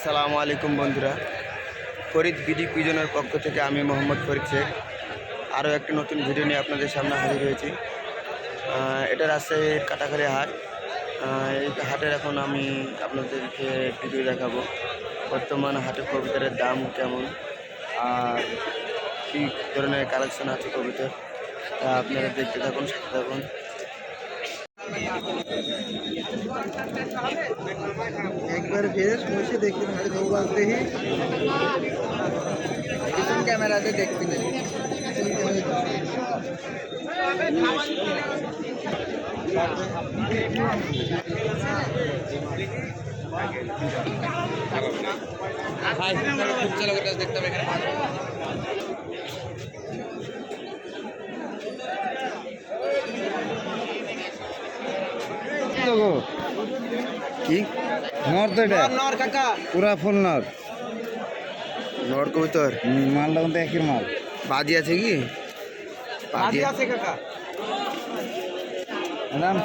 আসসালামু আলাইকুম বন্ধুরা। ফরিদ বিডি কুইজনের পক্ষ থেকে আমি মোহাম্মদ ফরিদ শেখ। আরও একটি নতুন ভিডিও নিয়ে আপনাদের সামনে হাজির হয়েছি। এটা রাজশাহীর কাটাখালী হাট। এই হাটের এখন আমি আপনাদেরকে ভিডিও দেখাবো। বর্তমান হাটের কবিতার দাম কেমন? আর কী ধরনের কালেকশন আছে কবিতার? তা আপনারা দেখতে থাকুন, সাথে থাকুন। একবার ফ্রেশ বসে দেখি ভাই মোবাইল দেখি পিছন ক্যামেরাতে দেখবি না কি? নর তো এটা নর কাকা। পুরা ফুল নর। নর কবিতর। মালটা কিন্তু একই মাল। বাদি আছে কি? বাদি আছে। কাকা। ম্যাডাম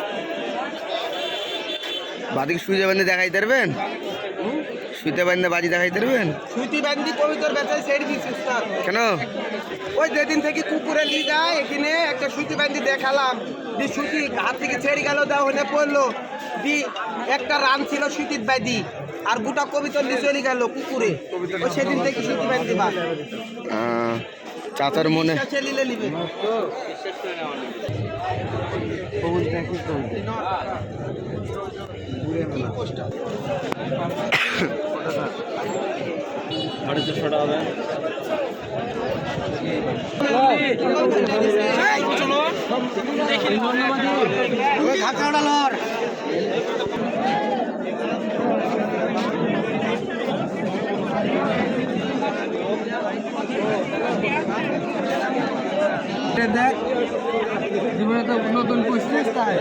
বাদিকে সুইতে বান্ধে দেখাই পারবেন? সুইতে বান্ধে বাজি দেখাই পারবেন? সুতি বান্দি কবিতর বেচাই সেট দিচ্ছি কেন? ওই যেদিন থেকে কুকুরে নিয়ে যায় এখানে একটা সুতি বান্দি দেখালাম। দি সুতি হাত থেকে ছেড়ে গেল দেওয়া পড়ল। দি একটা রান ছিল সুতির বাদি আর গোটা কবিতর নিয়ে চলে গেল কুকুরে। ওই সেদিন থেকে সুতি বান্দি দিবা আহ, চাচার মনে ছেলিলে নিবে। দেখ। জীবনে তো নতুন তাই।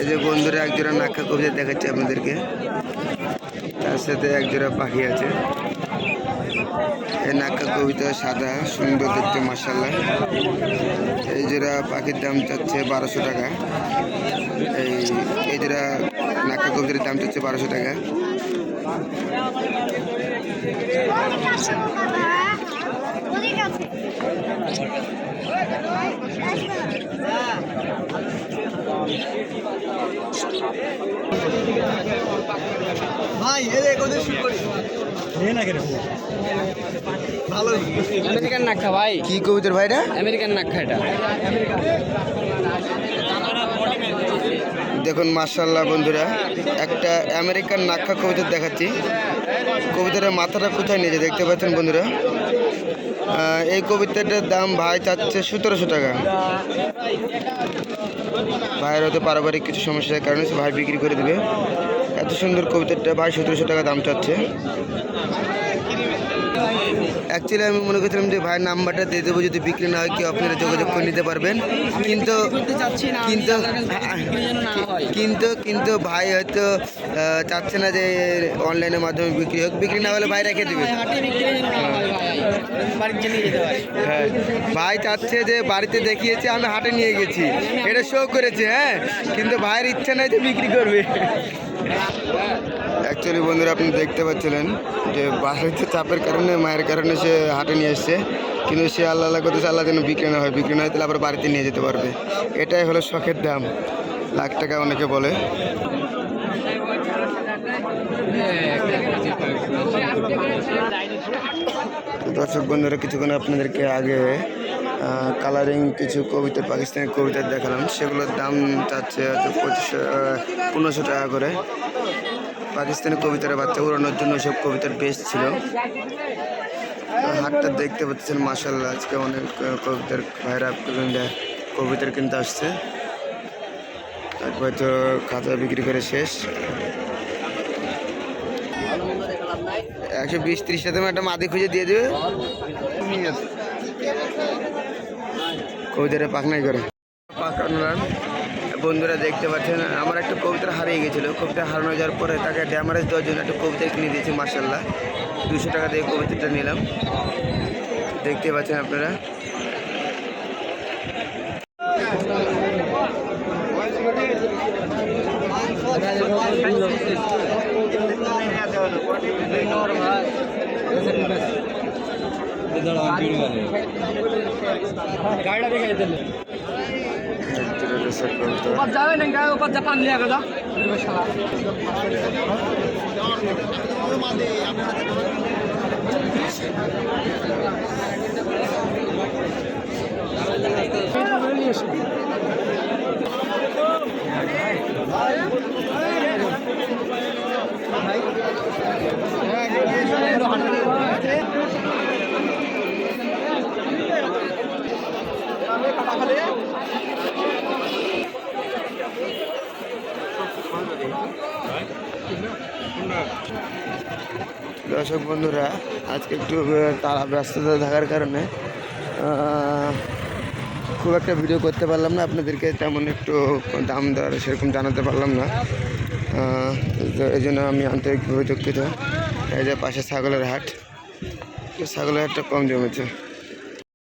এই যে বন্ধুরা, একজোড়া নাক্কা কবিতা দেখাচ্ছে আপনাদেরকে। তার সাথে একজোড়া পাখি আছে। এই নাক্কা কবিতা সাদা, সুন্দর দেখতে মাসাল্লাহ এই জোড়া পাখির দাম চাচ্ছে বারোশো টাকা। এই এই জোড়া নাক্কা কবিতার দাম চাচ্ছে বারোশো টাকা। ভাই এ দেখ ওদের শুট করি ভালো। আমেরিকান নাক্ষা ভাই। কি কবিতার ভাইটা আমেরিকান নাক্ষা এটা। দেখুন মার্শাল্লাহ বন্ধুরা, একটা আমেরিকান নাক্ষা কবিতা দেখাচ্ছি। কবিতার মাথাটা কোথায় নিয়েছে দেখতে পাচ্ছেন বন্ধুরা? এই কবিতাটার দাম ভাই চাচ্ছে সতেরোশো টাকা। ভাইয়ের হয়তো পারিবারিক কিছু সমস্যার কারণে ভাই বিক্রি করে দেবে। এত সুন্দর কবিতাটা ভাই সতেরোশো টাকা দাম চাচ্ছে। অ্যাকচুয়ালি আমি মনে করছিলাম যে ভাইয়ের নাম্বারটা দিয়ে দেবো যদি বিক্রি না হয় কেউ আপনারা যোগাযোগ করে নিতে পারবেন। কিন্তু কিন্তু কিন্তু কিন্তু ভাই হয়তো চাচ্ছে না যে অনলাইনের মাধ্যমে বিক্রি হোক। বিক্রি না হলে ভাই রেখে দেবে। হ্যাঁ ভাই। চাচ্ছে যে বাড়িতে দেখিয়েছে আমি হাটে নিয়ে গেছি। এটা শো করেছে হ্যাঁ। কিন্তু ভাইয়ের ইচ্ছা নাই যে বিক্রি করবে। অ্যাকচুয়ালি বন্ধুরা, আপনি দেখতে পাচ্ছিলেন যে বাড়িতে চাপের কারণে, মায়ের কারণে সে হাটে নিয়ে এসছে। কিন্তু সে আল্লাহ আল্লাহ করতেছে, আল্লাহ যেন বিক্রি না হয়। বিক্রি না হয় তাহলে আবার বাড়িতে নিয়ে যেতে পারবে। এটাই হলো শখের দাম। লাখ টাকা অনেকে বলে। দর্শক বন্ধুরা, কিছুক্ষণ আপনাদেরকে আগে কালারিং কিছু কবিতা, পাকিস্তানি কবিতা দেখালাম। সেগুলোর দাম চাচ্ছে হয়তো পঁচিশশো পনেরোশো টাকা করে। পাকিস্তানি কবিতার বাচ্চা উড়ানোর জন্য সব কবিতার বেশ ছিল। হাটটা দেখতে পাচ্ছেন মাসাল্লাহ আজকে অনেক কবিতার ভাইরা কবিতার কিনতে আসছে। তারপর তো খাতা বিক্রি করে শেষ। একশো বিশ ত্রিশটা তুমি একটা মাদি খুঁজে দিয়ে দেবে। কবিতাটা পাকনাই করে। পাকানোর বন্ধুরা দেখতে পাচ্ছেন আমার একটা কবিতা হারিয়ে গেছিল। কবিতা হারানো যাওয়ার পরে তাকে ড্যামারেজ দেওয়ার জন্য একটা কবিতা কিনে দিয়েছি মার্শাল্লাহ দুশো টাকা দিয়ে কবিতাটা নিলাম। দেখতে পাচ্ছেন আপনারা। দেখে দিলে। ভিতরে রয়েছে কবুতর ওপার যাবে না গায়ে দর্শক বন্ধুরা, আজকে একটু তারা ব্যস্ততা থাকার কারণে খুব একটা ভিডিও করতে পারলাম না। আপনাদেরকে তেমন একটু দাম দর সেরকম জানাতে পারলাম না। এই জন্য আমি আন্তরিকভাবে দুঃখিত। এই যে পাশে ছাগলের হাট ছাগলের হাটটা কম জমেছে।